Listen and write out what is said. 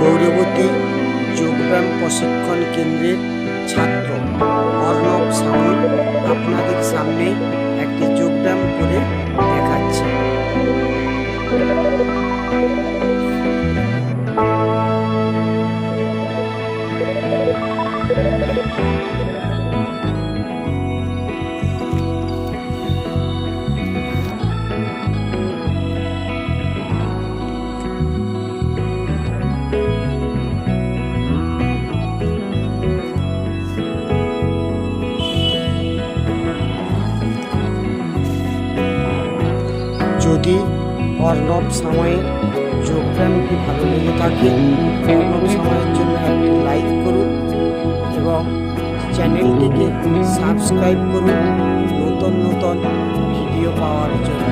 গৌরবতী যোগব্যায়াম প্রশিক্ষণ কেন্দ্রের ছাত্র অর্ণব সামল আপনাদের সামনে একটি যোগব্যায়াম করে দেখাচ্ছে। যদি অর্ণব সময়ের যোগব্যায়ামটি ভালো লেগে থাকে, অর্ণব সময়ের জন্য একটি লাইক করুন এবং চ্যানেলটিকে সাবস্ক্রাইব করুন নতুন নতুন ভিডিও পাওয়ার জন্য।